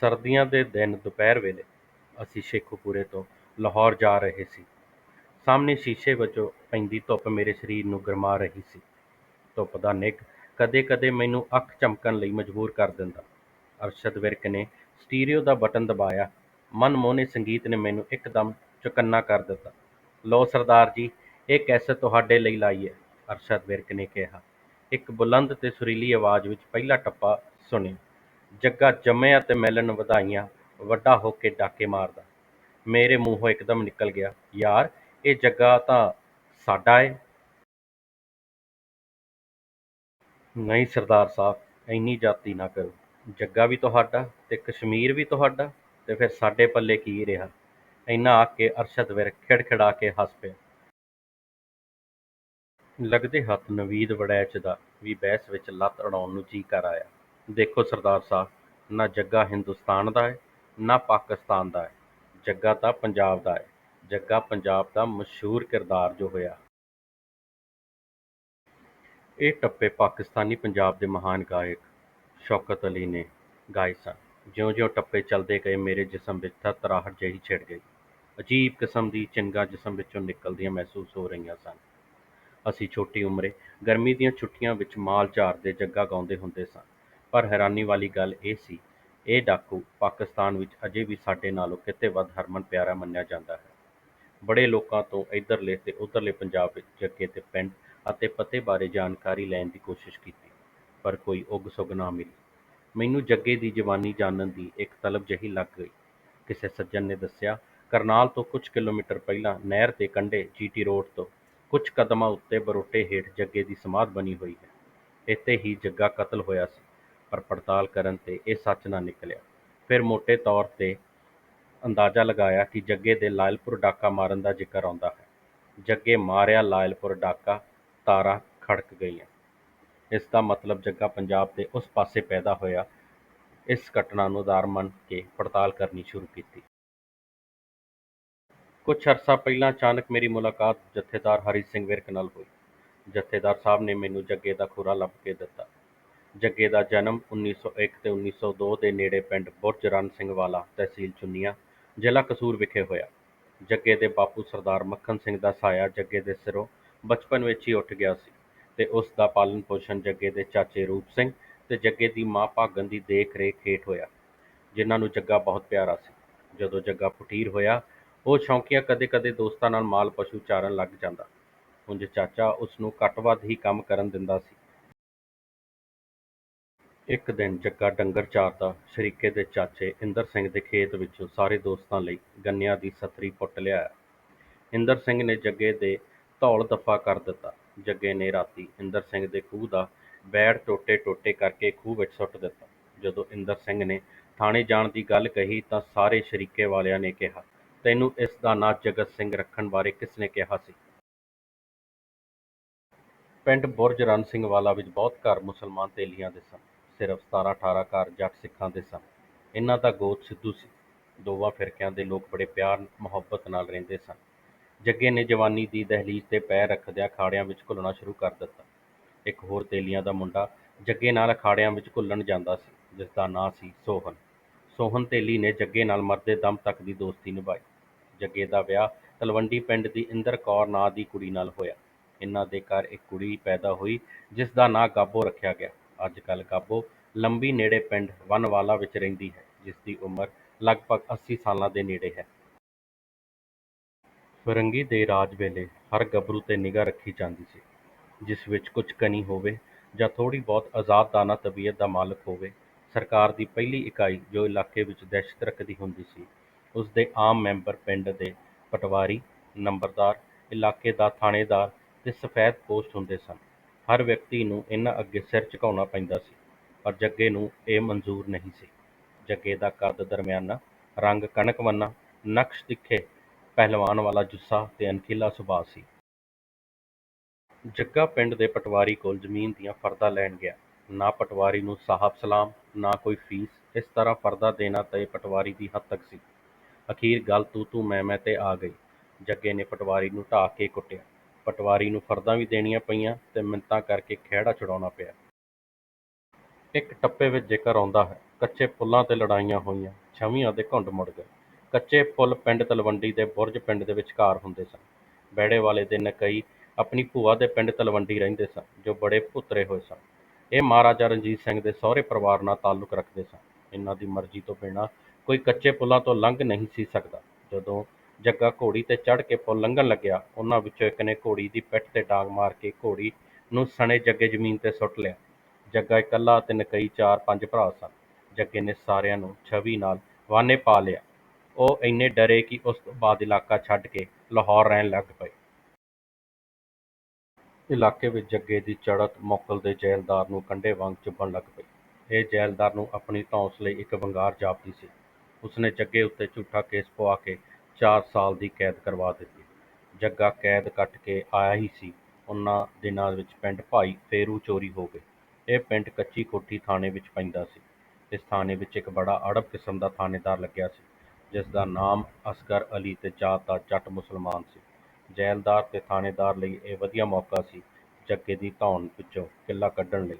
ਸਰਦੀਆਂ ਦੇ ਦਿਨ ਦੁਪਹਿਰ ਵੇਲੇ ਅਸੀਂ ਸ਼ੇਖੂਪੁਰੇ ਤੋਂ ਲਾਹੌਰ ਜਾ ਰਹੇ ਸੀ। ਸਾਹਮਣੇ ਸ਼ੀਸ਼ੇ ਵਜੋਂ ਪੈਂਦੀ ਧੁੱਪ ਮੇਰੇ ਸਰੀਰ ਨੂੰ ਗਰਮਾ ਰਹੀ ਸੀ। ਧੁੱਪ ਦਾ ਨਿੱਘ ਕਦੇ-ਕਦੇ ਮੈਨੂੰ ਅੱਖ ਝਮਕਣ ਲਈ ਮਜਬੂਰ ਕਰ ਦਿੰਦਾ। ਅਰਸ਼ਦ ਵਿਰਕ ਨੇ ਸਟੀਰੀਓ ਦਾ ਬਟਨ ਦਬਾਇਆ। ਮਨਮੋਹਣੇ ਸੰਗੀਤ ਨੇ ਮੈਨੂੰ ਇੱਕਦਮ ਚੁਕੰਨਾ ਕਰ ਦਿੱਤਾ। ਲਓ ਸਰਦਾਰ ਜੀ, ਇਹ ਕੈਸਟ ਤੁਹਾਡੇ ਲਈ ਲਾਈ ਹੈ, ਅਰਸ਼ਦ ਵਿਰਕ ਨੇ ਕਿਹਾ। ਇੱਕ ਬੁਲੰਦ ਤੇ ਸੁਰੀਲੀ ਆਵਾਜ਼ ਵਿੱਚ ਪਹਿਲਾ ਟੱਪਾ ਸੁਣਿਆ। ਜੱਗਾ ਜੰਮਿਆ ਤੇ ਮੈਲਨ ਵਧਾਈਆਂ, ਵੱਡਾ ਹੋ ਕੇ ਡਾਕੇ ਮਾਰਦਾ। ਮੇਰੇ ਮੂੰਹੋਂ ਇਕਦਮ ਨਿਕਲ ਗਿਆ, ਯਾਰ, ਇਹ ਜੱਗਾ ਤਾਂ ਸਾਡਾ ਏ। ਨਹੀਂ ਸਰਦਾਰ ਸਾਹਿਬ, ਇੰਨੀ ਜਾਤੀ ਨਾ ਕਰੋ। ਜੱਗਾ ਵੀ ਤੁਹਾਡਾ ਤੇ ਕਸ਼ਮੀਰ ਵੀ ਤੁਹਾਡਾ ਤੇ ਫਿਰ ਸਾਡੇ ਪੱਲੇ ਕੀ ਰਿਹਾ? ਇੰਨਾ ਆਖ ਕੇ ਅਰਸ਼ਦ ਵਿਰਕ ਖਿੜਖਿੜਾ ਕੇ ਹੱਸ ਪਿਆ। ਲੱਗਦੇ ਹੱਥ ਨਵੀਦ ਵੜੈਚ ਦਾ ਵੀ ਬਹਿਸ ਵਿੱਚ ਲੱਤ ਅੜਾਉਣ ਨੂੰ ਜੀ ਕਰ ਆਇਆ। ਦੇਖੋ ਸਰਦਾਰ ਸਾਹਿਬ, ਨਾ ਜੱਗਾ ਹਿੰਦੁਸਤਾਨ ਦਾ ਹੈ, ਨਾ ਪਾਕਿਸਤਾਨ ਦਾ ਹੈ। ਜੱਗਾ ਤਾਂ ਪੰਜਾਬ ਦਾ ਹੈ। ਜੱਗਾ ਪੰਜਾਬ ਦਾ ਮਸ਼ਹੂਰ ਕਿਰਦਾਰ ਜੋ ਹੋਇਆ। ਇਹ ਟੱਪੇ ਪਾਕਿਸਤਾਨੀ ਪੰਜਾਬ ਦੇ ਮਹਾਨ ਗਾਇਕ ਸ਼ੌਕਤ ਅਲੀ ਨੇ ਗਾਏ ਸਨ। ਜਿਉਂ-ਜਿਉਂ ਟੱਪੇ ਚੱਲਦੇ ਗਏ, ਮੇਰੇ ਜਿਸਮ ਵਿੱਚ ਥਰਥਰਾਹਟ ਜਿਹੀ ਛਿੜ ਗਈ। ਅਜੀਬ ਕਿਸਮ ਦੀ ਚਿੰਗਾ ਜਿਸਮ ਵਿੱਚੋਂ ਨਿਕਲਦੀਆਂ ਮਹਿਸੂਸ ਹੋ ਰਹੀਆਂ ਸਨ। ਅਸੀਂ ਛੋਟੀ ਉਮਰੇ ਗਰਮੀ ਦੀਆਂ ਛੁੱਟੀਆਂ ਵਿੱਚ ਮਾਲ ਝਾੜਦੇ, ਜੱਗਾ ਗਾਉਂਦੇ ਹੁੰਦੇ ਸਾਂ। ਪਰ ਹੈਰਾਨੀ ਵਾਲੀ ਗੱਲ ਇਹ ਸੀ, ਇਹ ਡਾਕੂ ਪਾਕਿਸਤਾਨ ਵਿੱਚ ਅਜੇ ਵੀ ਸਾਡੇ ਨਾਲੋਂ ਕਿਤੇ ਵੱਧ ਹਰਮਨ ਪਿਆਰਾ ਮੰਨਿਆ ਜਾਂਦਾ ਹੈ। ਬੜੇ ਲੋਕਾਂ ਤੋਂ ਇੱਧਰਲੇ ਤੇ ਉੱਧਰਲੇ ਪੰਜਾਬ ਵਿੱਚ ਜੱਗੇ ਦੇ ਪਿੰਡ ਅਤੇ ਪਤੇ ਬਾਰੇ ਜਾਣਕਾਰੀ ਲੈਣ ਦੀ ਕੋਸ਼ਿਸ਼ ਕੀਤੀ, ਪਰ ਕੋਈ ਉੱਗ ਸੁੱਗ ਨਾ ਮਿਲੀ। ਮੈਨੂੰ ਜੱਗੇ ਦੀ ਜਵਾਨੀ ਜਾਣਨ ਦੀ ਇੱਕ ਤਲਬ ਜਿਹੀ ਲੱਗ ਗਈ। ਕਿਸੇ ਸੱਜਣ ਨੇ ਦੱਸਿਆ, ਕਰਨਾਲ ਤੋਂ ਕੁਝ ਕਿਲੋਮੀਟਰ ਪਹਿਲਾਂ ਨਹਿਰ ਦੇ ਕੰਢੇ ਜੀਟੀ ਰੋਡ ਤੋਂ ਕੁਝ ਕਦਮਾਂ ਉੱਤੇ ਬਰੋਟੇ ਹੇਠ ਜੱਗੇ ਦੀ ਸਮਾਧ ਬਣੀ ਹੋਈ ਹੈ। ਇੱਥੇ ਹੀ ਜੱਗਾ ਕਤਲ ਹੋਇਆ ਸੀ। ਪਰ ਪੜਤਾਲ ਕਰਨ ਤੇ ਇਹ ਸੱਚ ਨਾ ਨਿਕਲਿਆ। ਫਿਰ ਮੋਟੇ ਤੌਰ ਤੇ ਅੰਦਾਜ਼ਾ ਲਗਾਇਆ ਕਿ ਜੱਗੇ ਦੇ ਲਾਇਲਪੁਰ ਡਾਕਾ ਮਾਰਨ ਦਾ ਜ਼ਿਕਰ ਆਉਂਦਾ ਹੈ। ਜੱਗੇ ਮਾਰਿਆ ਲਾਇਲਪੁਰ ਡਾਕਾ, ਤਾਰਾਂ ਖੜਕ ਗਈਆਂ। ਇਸ ਦਾ ਮਤਲਬ ਜੱਗਾ ਪੰਜਾਬ ਦੇ ਉਸ ਪਾਸੇ ਪੈਦਾ ਹੋਇਆ। ਇਸ ਘਟਨਾ ਨੂੰ ਆਧਾਰ ਮੰਨ ਕੇ ਪੜਤਾਲ ਕਰਨੀ ਸ਼ੁਰੂ ਕੀਤੀ। ਕੁਝ ਅਰਸਾ ਪਹਿਲਾਂ ਅਚਾਨਕ ਮੇਰੀ ਮੁਲਾਕਾਤ ਜਥੇਦਾਰ ਹਰੀ ਸਿੰਘ ਵਿਰਕ ਨਾਲ ਹੋਈ। ਜਥੇਦਾਰ ਸਾਹਿਬ ਨੇ ਮੈਨੂੰ ਜੱਗੇ ਦਾ ਖੁਰਾ ਲੱਭ ਕੇ ਦਿੱਤਾ। ਜੱਗੇ ਦਾ ਜਨਮ 1901 ਤੇ 1902 ਦੇ ਨੇੜੇ ਪਿੰਡ ਬੁਰਜ ਰਣ ਸਿੰਘ ਵਾਲਾ ਤਹਿਸੀਲ ਚੁੰਨੀਆਂ, ਜ਼ਿਲ੍ਹਾ ਕਸੂਰ ਵਿਖੇ ਹੋਇਆ। ਜੱਗੇ ਦੇ ਬਾਪੂ ਸਰਦਾਰ ਮੱਖਣ ਸਿੰਘ ਦਾ ਸਾਇਆ ਜੱਗੇ ਦੇ ਸਿਰੋਂ ਬਚਪਨ ਵਿੱਚ ਹੀ ਉੱਠ ਗਿਆ ਸੀ ਤੇ ਉਸ ਦਾ ਪਾਲਣ ਪੋਸ਼ਣ ਜੱਗੇ ਦੇ ਚਾਚੇ ਰੂਪ ਸਿੰਘ ਤੇ ਜੱਗੇ ਦੀ ਮਾਂ ਭਾਗਨ ਦੀ ਦੇਖ ਰੇਖ ਹੇਠ ਹੋਇਆ, ਜਿਨ੍ਹਾਂ ਨੂੰ ਜੱਗਾ ਬਹੁਤ ਪਿਆਰਾ ਸੀ। ਜਦੋਂ ਜੱਗਾ ਫੁਟੀਰ ਹੋਇਆ, ਉਹ ਸ਼ੌਂਕੀਆ ਕਦੇ-ਕਦੇ ਦੋਸਤਾਂ ਨਾਲ ਮਾਲ ਪਸ਼ੂ ਚਾਰਨ ਲੱਗ ਜਾਂਦਾ। ਉਂਝ ਚਾਚਾ ਉਸ ਨੂੰ ਘੱਟ ਵੱਧ ਹੀ ਕੰਮ ਕਰਨ ਦਿੰਦਾ ਸੀ। ਇੱਕ ਦਿਨ ਜੱਗਾ ਡੰਗਰ ਚਾਰਦਾ ਸ਼ਰੀਕੇ ਦੇ ਚਾਚੇ ਇੰਦਰ ਸਿੰਘ ਦੇ ਖੇਤ ਵਿੱਚੋਂ ਸਾਰੇ ਦੋਸਤਾਂ ਲਈ ਗੰਨਿਆਂ ਦੀ ਸਤਰੀ ਪੁੱਟ ਲਿਆਇਆ। ਇੰਦਰ ਸਿੰਘ ਨੇ ਜੱਗੇ ਦੇ ਧੌਲ ਦਫਾ ਕਰ ਦਿੱਤਾ। ਜੱਗੇ ਨੇ ਰਾਤੀ ਇੰਦਰ ਸਿੰਘ ਦੇ ਖੂਹ ਦਾ ਬੈੜ ਟੋਟੇ-ਟੋਟੇ ਕਰਕੇ ਖੂਹ ਵਿੱਚ ਸੁੱਟ ਦਿੱਤਾ। ਜਦੋਂ ਇੰਦਰ ਸਿੰਘ ਨੇ ਥਾਣੇ ਜਾਣ ਦੀ ਗੱਲ ਕਹੀ ਤਾਂ ਸਾਰੇ ਸ਼ਰੀਕੇ ਵਾਲਿਆਂ ਨੇ ਕਿਹਾ, ਤੈਨੂੰ ਇਸ ਦਾ ਨਾਂ ਜਗਤ ਸਿੰਘ ਰੱਖਣ ਬਾਰੇ ਕਿਸਨੇ ਕਿਹਾ ਸੀ? ਪਿੰਡ ਬੁਰਜ ਰਣ ਸਿੰਘ ਵਾਲਾ ਵਿੱਚ ਬਹੁਤ ਘਰ ਮੁਸਲਮਾਨ ਤੇਲੀਆਂ ਦੇ ਸਨ। ਸਿਰਫ 17-18 ਘਰ ਜੱਟ ਸਿੱਖਾਂ ਦੇ ਸਨ। ਇਹਨਾਂ ਦਾ ਗੋਤ ਸਿੱਧੂ ਸੀ। ਦੋਵਾਂ ਫਿਰਕਿਆਂ ਦੇ ਲੋਕ ਬੜੇ ਪਿਆਰ, ਮੁਹੱਬਤ ਨਾਲ ਰਹਿੰਦੇ ਸਨ। ਜੱਗੇ ਨੇ ਜਵਾਨੀ ਦੀ ਦਹਿਲੀਜ ਤੇ ਪੈਰ ਰੱਖਦਿਆਂ ਅਖਾੜਿਆਂ ਵਿੱਚ ਘੁਲਣਾ ਸ਼ੁਰੂ ਕਰ ਦਿੱਤਾ। ਇੱਕ ਹੋਰ ਤੇਲੀਆਂ ਦਾ ਮੁੰਡਾ ਜੱਗੇ ਨਾਲ ਅਖਾੜਿਆਂ ਵਿੱਚ ਘੁਲਣ ਜਾਂਦਾ ਸੀ ਜਿਸ ਦਾ ਨਾਂ ਸੀ ਸੋਹਨ। ਸੋਹਨ ਤੇਲੀ ਨੇ ਜੱਗੇ ਨਾਲ ਮਰਦੇ ਦਮ ਤੱਕ ਦੀ ਦੋਸਤੀ ਨਿਭਾਈ। ਜੱਗੇ ਦਾ ਵਿਆਹ ਤਲਵੰਡੀ ਪਿੰਡ ਦੀ ਇੰਦਰ ਕੌਰ ਨਾਂ ਦੀ ਕੁੜੀ ਨਾਲ ਹੋਇਆ। ਇਹਨਾਂ ਦੇ ਘਰ ਇੱਕ ਕੁੜੀ ਪੈਦਾ ਹੋਈ ਜਿਸ ਦਾ ਨਾਂ ਗਾਬੋ ਰੱਖਿਆ ਗਿਆ। ਅੱਜ ਕੱਲ੍ਹ ਗਾਬੋ ਲੰਬੀ ਨੇੜੇ ਪਿੰਡ ਵਨਵਾਲਾ ਵਿੱਚ ਰਹਿੰਦੀ ਹੈ ਜਿਸ ਦੀ ਉਮਰ ਲਗਭਗ 80 ਸਾਲਾਂ ਦੇ ਨੇੜੇ ਹੈ। ਫਿਰੰਗੀ ਦੇ ਰਾਜ ਵੇਲੇ ਹਰ ਗੱਭਰੂ ਤੇ ਨਿਗਾਹ ਰੱਖੀ ਜਾਂਦੀ ਸੀ, ਜਿਸ ਵਿੱਚ ਕੁਝ ਕਨੀ ਹੋਵੇ ਜਾਂ ਥੋੜ੍ਹੀ ਬਹੁਤ ਆਜ਼ਾਦਾਨਾ ਤਬੀਅਤ ਦਾ ਮਾਲਕ ਹੋਵੇ, ਸਰਕਾਰ ਦੀ ਪਹਿਲੀ ਇਕਾਈ ਜੋ ਇਲਾਕੇ ਵਿੱਚ ਦਹਿਸ਼ਤ ਰੱਖਦੀ ਹੁੰਦੀ ਸੀ ਉਸਦੇ ਆਮ ਮੈਂਬਰ ਪਿੰਡ ਦੇ ਪਟਵਾਰੀ, ਨੰਬਰਦਾਰ, ਇਲਾਕੇ ਦਾ ਥਾਣੇਦਾਰ ਤੇ ਸਫੈਦ ਪੋਸਟ ਹੁੰਦੇ ਸਨ। ਹਰ ਵਿਅਕਤੀ ਨੂੰ ਇਹਨਾਂ ਅੱਗੇ ਸਿਰ ਝੁਕਾਉਣਾ ਪੈਂਦਾ ਸੀ, ਪਰ ਜੱਗੇ ਨੂੰ ਇਹ ਮਨਜ਼ੂਰ ਨਹੀਂ ਸੀ। ਜੱਗੇ ਦਾ ਕੱਦ ਦਰਮਿਆਨਾ, ਰੰਗ ਕਣਕ ਵੰਨਾ, ਨਕਸ਼ ਤਿੱਖੇ, ਪਹਿਲਵਾਨ ਵਾਲਾ ਜੁੱਸਾ ਤੇ ਅਣਖੀਲਾ ਸੁਭਾਅ ਸੀ। ਜੱਗਾ ਪਿੰਡ ਦੇ ਪਟਵਾਰੀ ਕੋਲ ਜ਼ਮੀਨ ਦੀਆਂ ਫਰਦਾਂ ਲੈਣ ਗਿਆ। ਨਾ ਪਟਵਾਰੀ ਨੂੰ ਸਾਹਬ ਸਲਾਮ, ਨਾ ਕੋਈ ਫੀਸ, ਇਸ ਤਰ੍ਹਾਂ ਫਰਦਾ ਦੇਣਾ ਤੇ ਪਟਵਾਰੀ ਦੀ ਹੱਦ ਤੱਕ ਸੀ। ਅਖੀਰ ਗੱਲ ਤੂੰ ਤੂੰ ਮੈਂ ਮੈਂ ਤੇ ਆ ਗਈ। ਜੱਗੇ ਨੇ ਪਟਵਾਰੀ ਨੂੰ ਢਾਹ ਕੇ ਕੁੱਟਿਆ। ਪਟਵਾਰੀ ਨੂੰ ਫਰਦਾਂ ਵੀ ਦੇਣੀਆਂ ਪਈਆਂ ਤੇ ਮਿੰਤਾਂ ਕਰਕੇ ਖਹਿੜਾ ਛੁਡਾਉਣਾ ਪਿਆ। ਇੱਕ ਟੱਪੇ ਵਿੱਚ ਜ਼ਿਕਰ ਆਉਂਦਾ ਹੈ, ਕੱਚੇ ਪੁੱਲਾਂ ਤੇ ਲੜਾਈਆਂ ਹੋਈਆਂ, ਛਵੀਆਂ ਦੇ ਘੁੰਡ ਮੁੜ ਗਏ। ਕੱਚੇ ਪੁੱਲ ਪਿੰਡ ਤਲਵੰਡੀ ਦੇ ਬੁਰਜ ਪਿੰਡ ਦੇ ਵਿਚਕਾਰ ਹੁੰਦੇ ਸਨ। ਬਹਿੜੇ ਵਾਲੇ ਦੇ ਨਕਈ ਆਪਣੀ ਭੂਆ ਦੇ ਪਿੰਡ ਤਲਵੰਡੀ ਰਹਿੰਦੇ ਸਨ, ਜੋ ਬੜੇ ਭੁੱਤਰੇ ਹੋਏ ਸਨ। ਇਹ ਮਹਾਰਾਜਾ ਰਣਜੀਤ ਸਿੰਘ ਦੇ ਸਹੁਰੇ ਪਰਿਵਾਰ ਨਾਲ ਤਾਲੁਕ ਰੱਖਦੇ ਸਨ। ਇਹਨਾਂ ਦੀ ਮਰਜ਼ੀ ਤੋਂ ਬਿਨਾਂ ਕੋਈ ਕੱਚੇ ਪੁੱਲਾਂ ਤੋਂ ਲੰਘ ਨਹੀਂ ਸੀ ਸਕਦਾ। ਜਦੋਂ ਜੱਗਾ ਘੋੜੀ ਤੇ ਚੜ੍ਹ ਕੇ ਪੁੱਲ ਲੰਘਣ ਲੱਗਿਆ। ਉਹਨਾਂ ਵਿੱਚੋਂ ਇੱਕ ਨੇ ਘੋੜੀ ਦੀ ਪਿੱਠ ਤੇ ਡਾਂਗ ਮਾਰ ਕੇ ਘੋੜੀ ਨੂੰ ਸਣੇ ਜੱਗੇ ਜ਼ਮੀਨ ਤੇ ਸੁੱਟ ਲਿਆ। ਜੱਗਾ ਇਕੱਲਾ ਅਤੇ ਨਕਈ ਚਾਰ ਪੰਜ ਭਰਾ ਸਨ। ਜੱਗੇ ਨੇ ਸਾਰਿਆਂ ਨੂੰ ਛਵੀ ਨਾਲ ਵਾਹਨੇ ਪਾ ਲਿਆ। ਉਹ ਇੰਨੇ ਡਰੇ ਕਿ ਉਸ ਤੋਂ ਬਾਅਦ ਇਲਾਕਾ ਛੱਡ ਕੇ ਲਾਹੌਰ ਰਹਿਣ ਲੱਗ ਪਏ। ਇਲਾਕੇ ਵਿੱਚ ਜੱਗੇ ਦੀ ਚੜ੍ਹਤ ਮੌਕਲ ਦੇ ਜੈਲਦਾਰ ਨੂੰ ਕੰਡੇ ਵਾਂਗ ਚੁਭਣ ਲੱਗ ਪਈ। ਇਹ ਜੈਲਦਾਰ ਨੂੰ ਆਪਣੀ ਧੌਂਸ ਲਈ ਇੱਕ ਵੰਗਾਰ ਜਾਪਦੀ ਸੀ। ਉਸਨੇ ਜੱਗੇ ਉੱਤੇ ਝੂਠਾ ਕੇਸ ਪਵਾ ਕੇ ਚਾਰ ਸਾਲ ਦੀ ਕੈਦ ਕਰਵਾ ਦਿੱਤੀ। ਜੱਗਾ ਕੈਦ ਕੱਟ ਕੇ ਆਇਆ ਹੀ ਸੀ। ਉਹਨਾਂ ਦਿਨਾਂ ਵਿੱਚ ਪਿੰਡ ਭਾਈ ਫੇਰੂ ਚੋਰੀ ਹੋ ਗਏ। ਇਹ ਪਿੰਡ ਕੱਚੀ ਕੋਠੀ ਥਾਣੇ ਵਿੱਚ ਪੈਂਦਾ ਸੀ। ਇਸ ਥਾਣੇ ਵਿੱਚ ਇੱਕ ਬੜਾ ਅੜਬ ਕਿਸਮ ਦਾ ਥਾਣੇਦਾਰ ਲੱਗਿਆ ਸੀ, ਜਿਸ ਦਾ ਨਾਮ ਅਸਗਰ ਅਲੀ ਤੇ ਜਾਤ ਦਾ ਜੱਟ ਮੁਸਲਮਾਨ ਸੀ। ਜੈਲਦਾਰ ਤੇ ਥਾਣੇਦਾਰ ਲਈ ਇਹ ਵਧੀਆ ਮੌਕਾ ਸੀ ਜੱਗੇ ਦੀ ਧੌਣ ਵਿੱਚੋਂ ਕਿੱਲਾ ਕੱਢਣ ਲਈ।